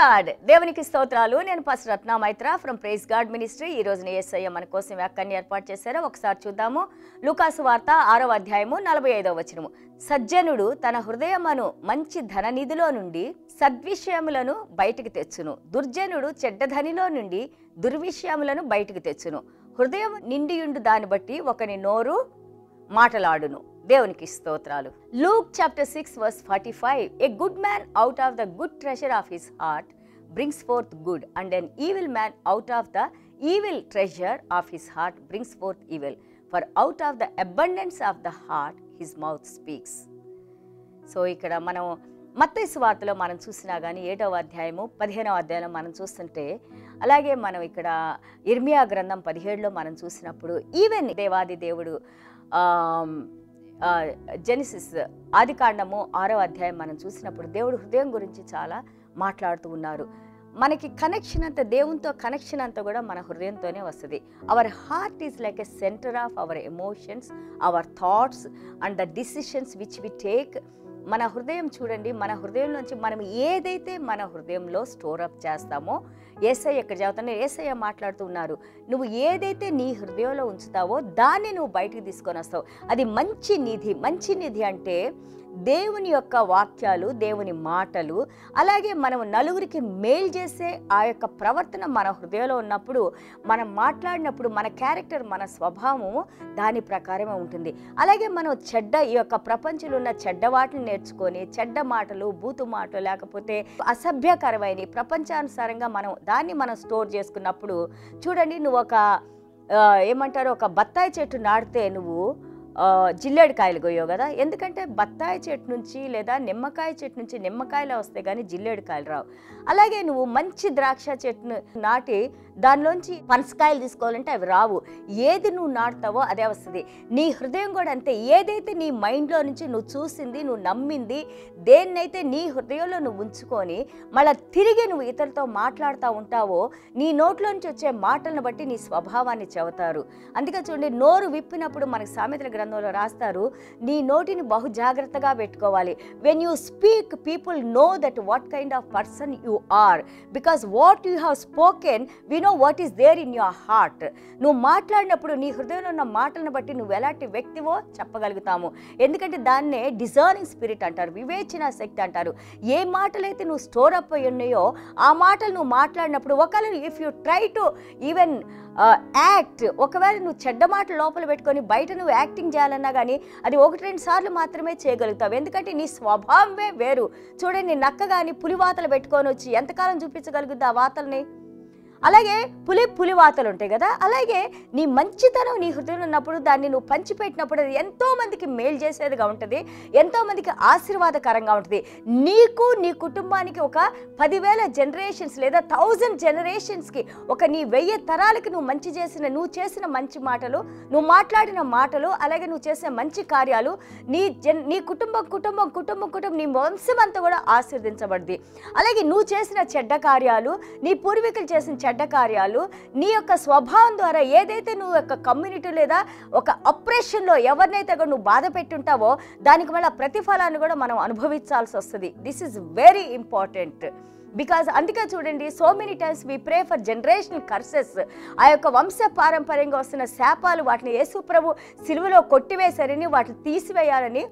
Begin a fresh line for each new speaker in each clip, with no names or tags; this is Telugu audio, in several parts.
గాడ్ దేవునికి స్తోత్రాలు. నేను pass Ratna Maitra from praise God ministry ఈ రోజున యేసయ్య మన కోసం వ్యాఖ్యాన్ని ఏర్పాటు చేశారో. ఒకసారి చూద్దాము. లుకాసు వార్త ఆరో అధ్యాయము నలభై ఐదవ వచనము. సజ్జనుడు తన హృదయమును మంచి ధననిధిలో నుండి సద్విషయములను బయటికి తెచ్చును. దుర్జనుడు చెడ్డధనిలో నుండి దుర్విషయములను బయటికి తెచ్చును. హృదయం నిండియుండు దాన్ని బట్టి ఒకని నోరు మాటలాడును. దేవునికి స్తోత్రాలు. Luke chapter six verse forty five. A good man out of the good treasure of his heart brings forth good and an evil man out of the evil treasure of his heart brings forth evil. For out of the abundance of the heart his mouth speaks. So ఇక్కడ మనం మత్తయి వార్తలో మనం చూసినా కానీ ఏడవ అధ్యాయము పదిహేనవ అధ్యాయంలో మనం చూస్తుంటే అలాగే మనం ఇక్కడ ఇర్మియా గ్రంథం పదిహేడులో మనం చూసినప్పుడు ఈవెన్ దేవాది దేవుడు జెనిసిస్ ఆదికాండము ఆరో అధ్యాయం మనం చూసినప్పుడు దేవుడు హృదయం గురించి చాలా మాట్లాడుతూ ఉన్నారు. మనకి కనెక్షన్ అంతా దేవునితో కనెక్షన్ అంతా కూడా మన హృదయంతోనే వస్తుంది. Our heart is like a centre of our emotions our thoughts and the decisions which we take మన హృదయం చూడండి మన హృదయం నుంచి మనం ఏదైతే మన హృదయంలో స్టోర్ అప్ చేస్తామో ఏసయ్య ఇక్కడ చదువుతాను ఏసయ్య మాట్లాడుతూ ఉన్నారు. నువ్వు ఏదైతే నీ హృదయంలో ఉంచుతావో దాన్ని నువ్వు బయటికి తీసుకొని వస్తావు. అది మంచి నిధి మంచి నిధి అంటే దేవుని యొక్క వాక్యాలు దేవుని మాటలు అలాగే మనం నలుగురికి మేల్ చేసే ఆ యొక్క ప్రవర్తన మన హృదయంలో ఉన్నప్పుడు మనం మాట్లాడినప్పుడు మన క్యారెక్టర్ మన స్వభావము దాని ప్రకారమే ఉంటుంది. అలాగే మనం చెడ్డ ఈ యొక్క ప్రపంచంలో ఉన్న చెడ్డ వాటిని నేర్చుకొని చెడ్డ మాటలు బూతు మాటలు లేకపోతే అసభ్యకరమైన ప్రపంచానుసారంగా మనం దాన్ని మనం స్టోర్ చేసుకున్నప్పుడు చూడండి నువ్వు ఒక ఏమంటారు ఒక బత్తాయి చెట్టు నాటితే నువ్వు జిల్లేడు కాయలు కొయ్యవు కదా? ఎందుకంటే బత్తాయి చెట్టు నుంచి లేదా నిమ్మకాయ చెట్టు నుంచి నిమ్మకాయలు వస్తే కానీ జిల్లేడు కాయలు రావు. అలాగే నువ్వు మంచి ద్రాక్ష చెట్టును నాటి దానిలోంచి పనసకాయలు తీసుకోవాలంటే అవి రావు. ఏది నువ్వు నాటుతావో అదే వస్తుంది. నీ హృదయం కూడా అంతే. ఏదైతే నీ మైండ్లో నుంచి నువ్వు చూసింది నువ్వు నమ్మింది దేన్నైతే నీ హృదయంలో నువ్వు ఉంచుకొని మళ్ళీ తిరిగి నువ్వు ఇతరులతో మాట్లాడుతూ ఉంటావో నీ నోట్లో నుంచి వచ్చే మాటలను బట్టి నీ స్వభావాన్ని చెబుతారు. అందుకే చూడండి నోరు విప్పినప్పుడు మనకి సామెతల గ్రంథంలో రాస్తారు నీ నోటిని బహు జాగ్రత్తగా పెట్టుకోవాలి. When you speak people know that what kind of person you are because what you have spoken we know what is there in your heart నువ్వు మాట్లాడినప్పుడు నీ హృదయంలో ఉన్న మాటలను బట్టి నువ్వు ఎలాంటి వ్యక్తివో చెప్పగలుగుతాము. ఎందుకంటే దాన్నే డిజర్నింగ్ స్పిరిట్ అంటారు వివేచన శక్తి అంటారు. ఏ మాటలైతే నువ్వు స్టోర్ అప్ అయి ఉన్నాయో ఆ మాటలు నువ్వు మాట్లాడినప్పుడు ఒకవేళ if you try to even act. ఒకవేళ నువ్వు చెడ్డ మాటలు లోపల పెట్టుకొని బయట నువ్వు యాక్టింగ్ చేయాలన్నా కానీ అది ఒకటి రెండు సార్లు మాత్రమే చేయగలుగుతావు. ఎందుకంటే నీ స్వభావమే వేరు. చూడండి నక్క కానీ పులి వాతలు పెట్టుకొని వచ్చి ఎంతకాలం చూపించగలుగుద్ది ఆ వాతల్ని? అలాగే పులి పులి వాతలు ఉంటాయి కదా అలాగే నీ మంచితనం నీ హృదయంలో ఉన్నప్పుడు దాన్ని నువ్వు పంచిపెట్టినప్పుడు అది ఎంతోమందికి మేలు చేసేదిగా ఉంటుంది ఎంతోమందికి ఆశీర్వాదకరంగా ఉంటుంది. నీకు నీ కుటుంబానికి ఒక పదివేల జనరేషన్స్ లేదా థౌజండ్ జనరేషన్స్కి ఒక నీ వెయ్యి తరాలకి నువ్వు మంచి చేసిన నువ్వు చేసిన మంచి మాటలు నువ్వు మాట్లాడిన మాటలు అలాగే నువ్వు చేసిన మంచి కార్యాలు నీ జన్ నీ కుటుంబం కుటుంబం కుటుంబం కుటుంబం నీ వంశం అంతా కూడా ఆశీర్దించబడింది అలాగే నువ్వు చేసిన చెడ్డ కార్యాలు నీ పూర్వీకులు చేసిన చెడ్డ కార్యాలు నీ యొక్క స్వభావం ద్వారా ఏదైతే నువ్వు యొక్క కమ్యూనిటీ లేదా ఒక అప్రెషన్లో ఎవరినైతే కూడా నువ్వు బాధ పెట్టుంటావో దానికి మళ్ళీ ప్రతిఫలాన్ని కూడా మనం అనుభవించాల్సి వస్తుంది. This is very important because అందుకే చూడండి so many times we pray for generation curses ఆ యొక్క వంశ పారంపర్యంగా వస్తున్న శాపాలు వాటిని యేసు ప్రభు సిలువలో కొట్టివేశారని వాటిని తీసివేయాలని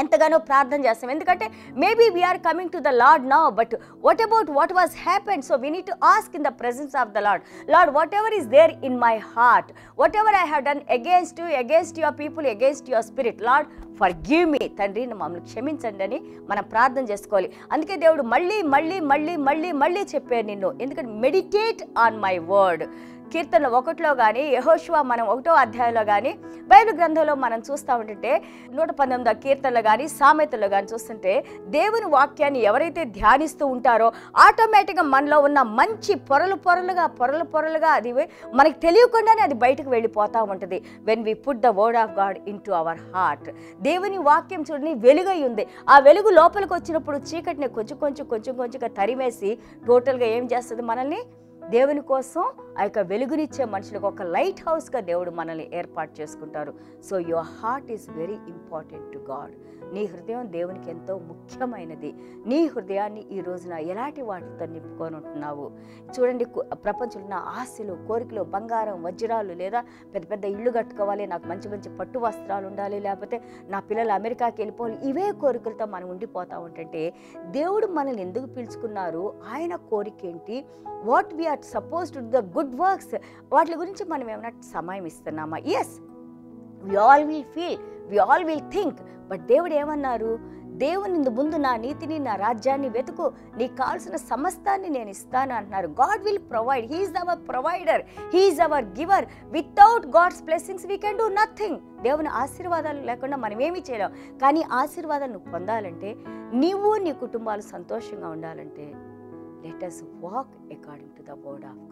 ఎంతగానో ప్రార్థన చేస్తాం. ఎందుకంటే maybe we are coming to the Lord నా but what about what was happen so we need to ask in the presence of the Lord Lord whatever is there in my heart whatever I have done against you against your people against your spirit Lord forgive me తండ్రి మమ్మల్ని క్షమించండి అని మనం ప్రార్థన చేసుకోవాలి. అందుకే దేవుడు మళ్ళీ మళ్ళీ మళ్ళీ మళ్ళీ మళ్ళీ చెప్పారు నిన్ను. ఎందుకంటే మెడిటేట్ ఆన్ మై వర్డ్ కీర్తన ఒకటిలో కానీ యహోశివ మనం ఒకటో అధ్యాయంలో కానీ బైబిల్ గ్రంథంలో మనం చూస్తూ ఉంటుంటే నూట పంతొమ్మిదో కీర్తనలు కానీ సామెతలు కానీ చూస్తుంటే దేవుని వాక్యాన్ని ఎవరైతే ధ్యానిస్తూ ఉంటారో ఆటోమేటిక్గా మనలో ఉన్న మంచి పొరలు పొరలుగా పొరలు పొరలుగా అది మనకి తెలియకుండానే అది బయటకు వెళ్ళిపోతూ ఉంటుంది. When we put the word of God into our heart దేవుని వాక్యం చూడని వెలుగై ఉంది. ఆ వెలుగు లోపలికి వచ్చినప్పుడు చీకటిని కొంచెం కొంచెం కొంచెం కొంచెంగా తరిమేసి టోటల్గా ఏం చేస్తుంది మనల్ని? దేవుని కోసం ఆ యొక్క వెలుగునిచ్చే మనుషులకు ఒక లైట్ హౌస్గా దేవుడు మనల్ని ఏర్పాటు చేసుకుంటారు. So your heart is very important to God. నీ హృదయం దేవునికి ఎంతో ముఖ్యమైనది. నీ హృదయాన్ని ఈ రోజున ఎలాంటి వాటితో నింపుకొని ఉంటున్నావు? చూడండి ప్రపంచంలో ఉన్న ఆశలు కోరికలు బంగారం వజ్రాలు లేదా పెద్ద పెద్ద ఇల్లు కట్టుకోవాలి నాకు మంచి మంచి పట్టు వస్త్రాలు ఉండాలి లేకపోతే నా పిల్లలు అమెరికాకి వెళ్ళిపోవాలి ఇవే కోరికలతో మనం ఉండిపోతా ఉంటుంటే దేవుడు మనల్ని ఎందుకు పిలుచుకున్నారు? ఆయన కోరిక ఏంటి? What we are suppose to the good works వాటి గురించి మనం ఏమైనా సమయం ఇస్తున్నామా? Yes we all will feel we all will think but దేవుడు ఏమన్నారు? దేవుని ముందు నా నీతిని నా రాజ్యాన్ని వెతుకు నీకు కావాల్సిన సమస్తాన్ని నేను ఇస్తాను అంటున్నారు. God will provide he is our provider he is our giver without God's blessings we can do nothing దేవుని ఆశీర్వాదాలు లేకుండా మనం ఏమీ చేయలేం. కానీ ఆశీర్వాదాలు నువ్వు పొందాలంటే నీవు నీ కుటుంబాలు సంతోషంగా ఉండాలంటే let us walk according to the word of God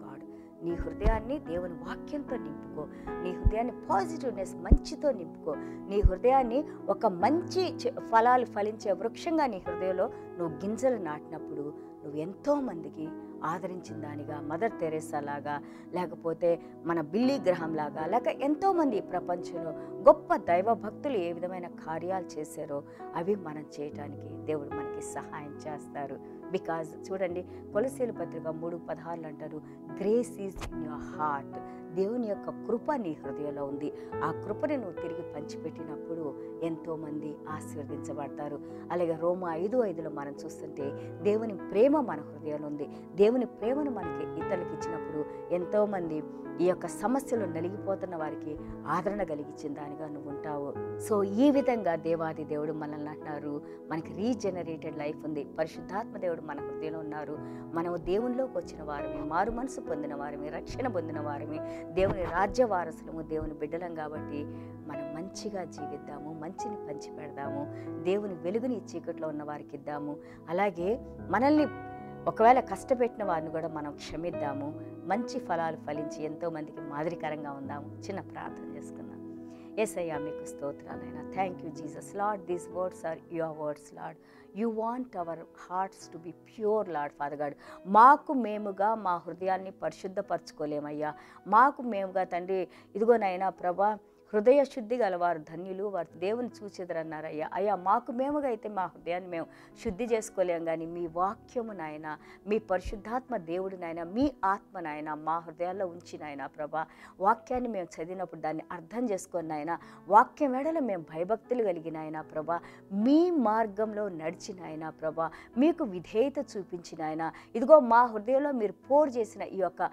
నీ హృదయాన్ని దేవుని వాక్యంతో నింపుకో. నీ హృదయాన్ని పాజిటివ్నెస్ మంచితో నింపుకో. నీ హృదయాన్ని ఒక మంచి ఫలాలు ఫలించే వృక్షంగా నీ హృదయంలో నువ్వు గింజలు నాటినప్పుడు నువ్వు ఎంతోమందికి ఆదరించిన దానిగా మదర్ తెరేసా లాగా లేకపోతే మన బిల్లీ గ్రహం లాగా లేక ఎంతోమంది ప్రపంచంలో గొప్ప దైవ భక్తులు ఏ విధమైన కార్యాలు చేశారో అవి మనం చేయటానికి దేవుడు మనకి సహాయం చేస్తారు. బికాజ్ చూడండి కొలసీల పత్రిక మూడు పదహారులు అంటారు grace is in your heart దేవుని యొక్క కృప నీ హృదయంలో ఉంది. ఆ కృపని నువ్వు తిరిగి పంచిపెట్టినప్పుడు ఎంతోమంది ఆశీర్వదించబడతారు. అలాగే రోమ ఐదు ఐదులో మనం చూస్తుంటే దేవుని ప్రేమ మన హృదయంలో ఉంది. దేవుని ప్రేమను మనకి ఇతరులకు ఇచ్చినప్పుడు ఎంతోమంది ఈ యొక్క సమస్యలు నలిగిపోతున్న వారికి ఆదరణ కలిగించిన దానిగా నువ్వు ఉంటావు. సో ఈ విధంగా దేవాది దేవుడు మనల్ని అంటున్నారు. మనకి రీజనరేటెడ్ లైఫ్ ఉంది. పరిశుద్ధాత్మ దేవుడు మన హృదయంలో ఉన్నారు. మనము దేవునిలోకి వచ్చిన వారమే మారు మనసు పొందిన వారమే రక్షణ పొందిన వారమే. దేవుని రాజ్య వారసులము దేవుని బిడ్డలం కాబట్టి మనం మంచిగా జీవిద్దాము మంచిని పంచిపెడదాము దేవుని వెలుగుని చీకట్లో ఉన్న వారికి ఇద్దాము. అలాగే మనల్ని ఒకవేళ కష్టపెట్టిన వారిని కూడా మనం క్షమిద్దాము. మంచి ఫలాలు ఫలించి ఎంతోమందికి మాదిరికరంగా ఉందాము. చిన్న ప్రార్థన చేసుకుందాం. ఎస్ అయ్యా మీకు స్తోత్రాలైనా thank you Jesus Lord these words are your words Lord you want our hearts to be pure Lord father God మాకు మేముగా మా హృదయాన్ని పరిశుద్ధపరచుకోలేమయ్యా. మాకు మేముగా తండ్రి ఇదిగోనైనా ప్రభా హృదయ శుద్ధి గలవారు ధన్యులు. వారు దేవుని చూచెదరన్నారయ్యా. అయ్యా మాకు మేముగా అయితే మా హృదయాన్ని మేము శుద్ధి చేసుకోలేం కానీ మీ వాక్యము నాయన మీ పరిశుద్ధాత్మ దేవుడు నాయన మీ ఆత్మ నాయన మా హృదయాల్లో ఉంచి నాయన ప్రభా వాక్యాన్ని మేము చదివినప్పుడు దాన్ని అర్థం చేసుకొని నాయన వాక్యం వెడల మేము భయభక్తులు కలిగిన ఆయన ప్రభా మీ మార్గంలో నడిచిన ఆయన ప్రభా మీకు విధేయత చూపించిన ఆయన ఇదిగో మా హృదయంలో మీరు పోరు చేసిన ఈ యొక్క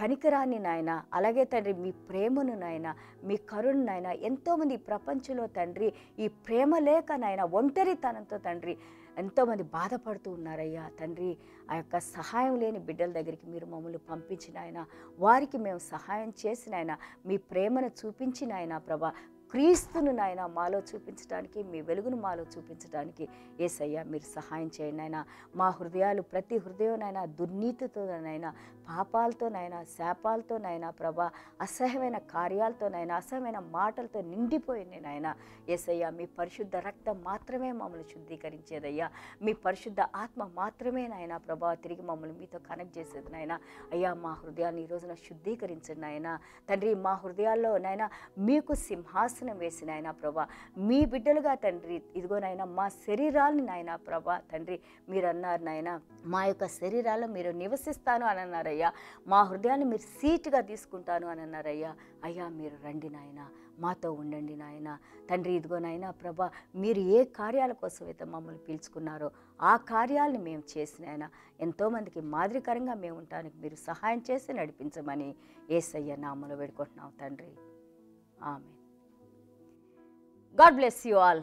కనికరాన్ని నాయన అలాగే తండ్రి మీ ప్రేమను నాయన మీ కరుణ నాయన ఎంతోమంది ప్రపంచంలో తండ్రి ఈ ప్రేమ లేక నాయన ఒంటరితనంతో తండ్రి ఎంతోమంది బాధపడుతూ ఉన్నారయ్యా తండ్రి. ఆ యొక్క సహాయం లేని బిడ్డల దగ్గరికి మీరు మమ్మల్ని పంపించిన ఆయన వారికి మేము సహాయం చేసిన ఆయన మీ ప్రేమను చూపించిన ఆయన ప్రభా క్రీస్తును నాయన మాలో చూపించడానికి మీ వెలుగును మాలో చూపించడానికి ఏసయ్యా మీరు సహాయం చేయండి ఆయన మా హృదయాలు ప్రతి హృదయంనైనా దుర్నీతితోనైనా పాపాలతోనైనా శాపాలతోనైనా ప్రభా అసహ్యమైన కార్యాలతోనైనా అసహ్యమైన మాటలతో నిండిపోయింది నాయన. ఏసయ్యా మీ పరిశుద్ధ రక్తం మాత్రమే మమ్మల్ని శుద్ధీకరించేదయ్యా. మీ పరిశుద్ధ ఆత్మ మాత్రమే నాయన ప్రభా తిరిగి మమ్మల్ని మీతో కనెక్ట్ చేసేది నాయన. అయ్యా మా హృదయాన్ని ఈ రోజున శుద్ధీకరించండి నాయన. తండ్రి మా హృదయాల్లో నాయన మీకు సింహాసనం వేసి నాయన ప్రభా. మీ బిడ్డలుగా తండ్రి ఇదిగో నాయన మా శరీరాల్ని నాయన ప్రభా తండ్రి మీరు అన్నారు నాయన మా యొక్క శరీరాల్లో మీరు నివసిస్తాను అని అన్నారయ్యా మా హృదయాన్ని మీరు సీటుగా తీసుకుంటాను అని అన్నారయ్యా అయ్యా మీరు రండి నాయన మాతో ఉండండి నాయన. తండ్రి ఇదిగో నాయన ప్రభా మీరు ఏ కార్యాల కోసం అయితే మమ్మల్ని పిలుచుకున్నారో ఆ కార్యాలను మేము చేసినాయన ఎంతోమందికి మాదిరికరంగా మేము ఉండటానికి మీరు సహాయం చేసి నడిపించమని ఏసయ్య నామలో వేడుకుంటున్నాం తండ్రి. ఆమె God bless you all.